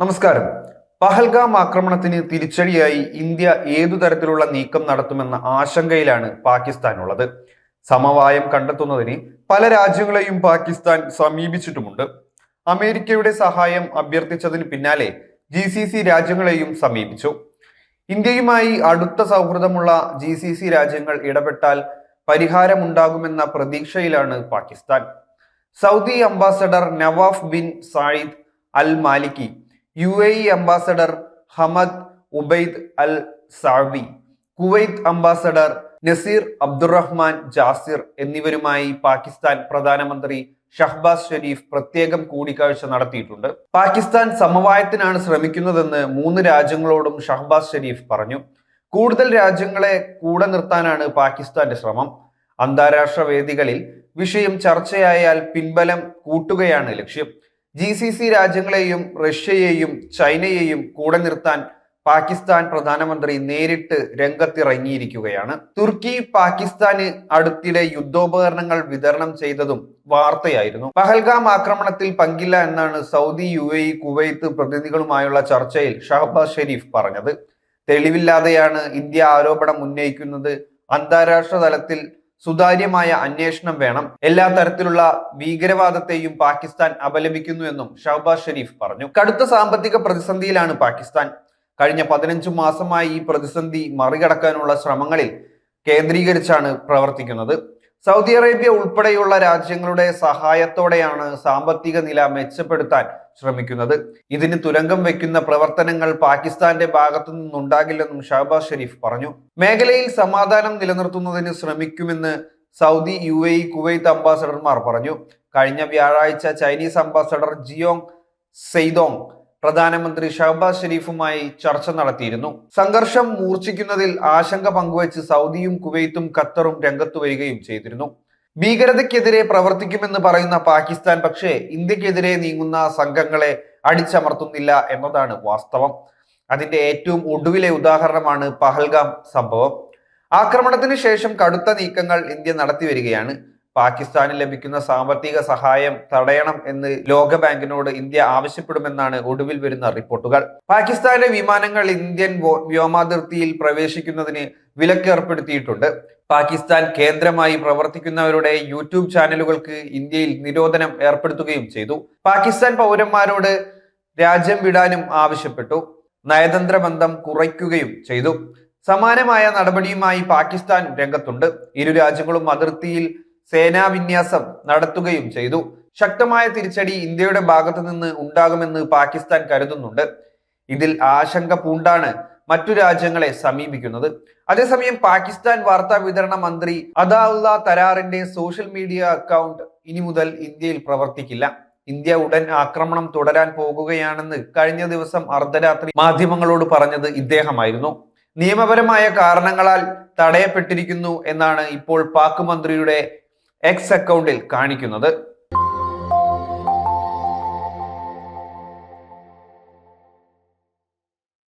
നമസ്കാരം. പഹൽഗാം ആക്രമണത്തിന് തിരിച്ചടിയായി ഇന്ത്യ ഏതു തരത്തിലുള്ള നീക്കം നടത്തുമെന്ന ആശങ്കയിലാണ് പാകിസ്ഥാനുള്ളത്. സമവായം കണ്ടെത്തുന്നതിന് പല രാജ്യങ്ങളെയും പാകിസ്ഥാൻ സമീപിച്ചിട്ടുമുണ്ട്. അമേരിക്കയുടെ സഹായം അഭ്യർത്ഥിച്ചതിന് പിന്നാലെ ജി സി സി രാജ്യങ്ങളെയും സമീപിച്ചു. ഇന്ത്യയുമായി അടുത്ത സൗഹൃദമുള്ള ജി സി സി രാജ്യങ്ങൾ ഇടപെട്ടാൽ പരിഹാരമുണ്ടാകുമെന്ന പ്രതീക്ഷയിലാണ് Pakistan. Saudi ambassador Nawaf bin Said Al Malki U A E ambassador Hamad Obaid Al Zaabi Kuwait ambassador Nasser Abdulrahman Jasser എന്നിവരുമായി പാകിസ്ഥാൻ പ്രധാനമന്ത്രി ഷഹ്ബാസ് ഷെരീഫ് പ്രത്യേകം കൂടിക്കാഴ്ച നടത്തിയിട്ടുണ്ട്. പാകിസ്ഥാൻ സമവായത്തിനാണ് ശ്രമിക്കുന്നതെന്ന് മൂന്ന് രാജ്യങ്ങളോടും ഷഹ്ബാസ് ഷെരീഫ് പറഞ്ഞു. കൂടുതൽ രാജ്യങ്ങളെ കൂടെ നിർത്താനാണ് പാകിസ്ഥാന്റെ ശ്രമം. അന്താരാഷ്ട്ര വേദികളിൽ വിഷയം ചർച്ചയായാൽ പിൻബലം കൂട്ടുകയാണ് ലക്ഷ്യം. ജി സി സി രാജ്യങ്ങളെയും റഷ്യയെയും ചൈനയെയും കൂടെ നിർത്താൻ പാകിസ്ഥാൻ പ്രധാനമന്ത്രി നേരിട്ട് രംഗത്തിറങ്ങിയിരിക്കുകയാണ്. തുർക്കി പാകിസ്ഥാന് അടുത്തിടെ യുദ്ധോപകരണങ്ങൾ വിതരണം ചെയ്തതും വാർത്തയായിരുന്നു. പഹൽഗാം ആക്രമണത്തിൽ പങ്കില്ല എന്നാണ് സൗദി യു എ കുവൈത്ത് പ്രതിനിധികളുമായുള്ള ചർച്ചയിൽ ഷഹബാസ് ഷെരീഫ് പറഞ്ഞത്. തെളിവില്ലാതെയാണ് ഇന്ത്യ ആരോപണം ഉന്നയിക്കുന്നത്. അന്താരാഷ്ട്ര തലത്തിൽ സുതാര്യമായ അന്വേഷണം വേണം. എല്ലാ തരത്തിലുള്ള ഭീകരവാദത്തെയും പാകിസ്ഥാൻ അപലപിക്കുന്നു എന്നും ഷഹബാസ് ഷെരീഫ് പറഞ്ഞു. കടുത്ത സാമ്പത്തിക പ്രതിസന്ധിയിലാണ് പാകിസ്ഥാൻ. കഴിഞ്ഞ പതിനഞ്ചു മാസമായി ഈ പ്രതിസന്ധി മറികടക്കാനുള്ള ശ്രമങ്ങളിൽ കേന്ദ്രീകരിച്ചാണ് പ്രവർത്തിക്കുന്നത്. സൗദി അറേബ്യ ഉൾപ്പെടെയുള്ള രാജ്യങ്ങളുടെ സഹായത്തോടെയാണ് സാമ്പത്തിക നില മെച്ചപ്പെടുത്താൻ ശ്രമിക്കുന്നത്. ഇതിന് തുരങ്കം വെക്കുന്ന പ്രവർത്തനങ്ങൾ പാകിസ്ഥാന്റെ ഭാഗത്തു നിന്നുണ്ടാകില്ലെന്നും ഷഹബാസ് ഷെരീഫ് പറഞ്ഞു. മേഖലയിൽ സമാധാനം നിലനിർത്തുന്നതിന് ശ്രമിക്കുമെന്ന് സൗദി യു എ കുവൈത്ത് അംബാസഡർമാർ പറഞ്ഞു. കഴിഞ്ഞ വ്യാഴാഴ്ച ചൈനീസ് അംബാസഡർ ജിയോങ് സെയ്തോങ് പ്രധാനമന്ത്രി ഷഹബാസ് ഷെരീഫുമായി ചർച്ച നടത്തിയിരുന്നു. സംഘർഷം മൂർച്ഛിക്കുന്നതിൽ ആശങ്ക പങ്കുവച്ച് സൗദിയും കുവൈത്തും ഖത്തറും രംഗത്തു വരികയും ചെയ്തിരുന്നു. ഭീകരതയ്ക്കെതിരെ പ്രവർത്തിക്കുമെന്ന് പറയുന്ന പാകിസ്ഥാൻ പക്ഷേ ഇന്ത്യക്കെതിരെ നീങ്ങുന്ന സംഘങ്ങളെ അടിച്ചമർത്തുന്നില്ല എന്നതാണ് വാസ്തവം. അതിന്റെ ഏറ്റവും ഒടുവിലെ ഉദാഹരണമാണ് പഹൽഗാം സംഭവം. ആക്രമണത്തിന് ശേഷം കടുത്ത നീക്കങ്ങൾ ഇന്ത്യ നടത്തി വരികയാണ്. പാകിസ്ഥാന് ലഭിക്കുന്ന സാമ്പത്തിക സഹായം തടയണം എന്ന് ലോകബാങ്കിനോട് ഇന്ത്യ ആവശ്യപ്പെടുമെന്നാണ് ഒടുവിൽ വരുന്ന റിപ്പോർട്ടുകൾ. പാകിസ്ഥാന്റെ വിമാനങ്ങൾ ഇന്ത്യൻ വ്യോമാതിർത്തിയിൽ പ്രവേശിക്കുന്നതിന് വിലക്ക് ഏർപ്പെടുത്തിയിട്ടുണ്ട് പാകിസ്ഥാൻ കേന്ദ്രമായി പ്രവർത്തിക്കുന്നവരുടെ യൂട്യൂബ് ചാനലുകൾക്ക് ഇന്ത്യയിൽ നിരോധനം ഏർപ്പെടുത്തുകയും ചെയ്തു. പാകിസ്ഥാൻ പൗരന്മാരോട് രാജ്യം വിടാനും ആവശ്യപ്പെട്ടു. നയതന്ത്ര ബന്ധം കുറയ്ക്കുകയും ചെയ്തു. സമാനമായ നടപടിയുമായി പാകിസ്ഥാൻ രംഗത്തുണ്ട്. ഇരു രാജ്യങ്ങളും അതിർത്തിയിൽ സേനാവിന്യാസം നടത്തുകയും ചെയ്തു. ശക്തമായ തിരിച്ചടി ഇന്ത്യയുടെ ഭാഗത്തു നിന്ന് ഉണ്ടാകുമെന്ന് പാകിസ്ഥാൻ കരുതുന്നുണ്ട്. ഇതിൽ ആശങ്ക പൂണ്ടാണ് മറ്റു രാജ്യങ്ങളെ സമീപിക്കുന്നത്. അതേസമയം പാകിസ്ഥാൻ വാർത്താ വിതരണ മന്ത്രി അദാഉല്ല തരാറിന്റെ സോഷ്യൽ മീഡിയ അക്കൗണ്ട് ഇനി മുതൽ ഇന്ത്യയിൽ പ്രവർത്തിക്കില്ല. ഇന്ത്യ ഉടൻ ആക്രമണം തുടരാൻ പോകുകയാണെന്ന് കഴിഞ്ഞ ദിവസം അർദ്ധരാത്രി മാധ്യമങ്ങളോട് പറഞ്ഞത് ഇദ്ദേഹമായിരുന്നു. നിയമപരമായ കാരണങ്ങളാൽ തടയപ്പെട്ടിരിക്കുന്നു എന്നാണ് ഇപ്പോൾ പാക് മന്ത്രിയുടെ എക്സ് അക്കൗണ്ടിൽ കാണിക്കുന്നത്.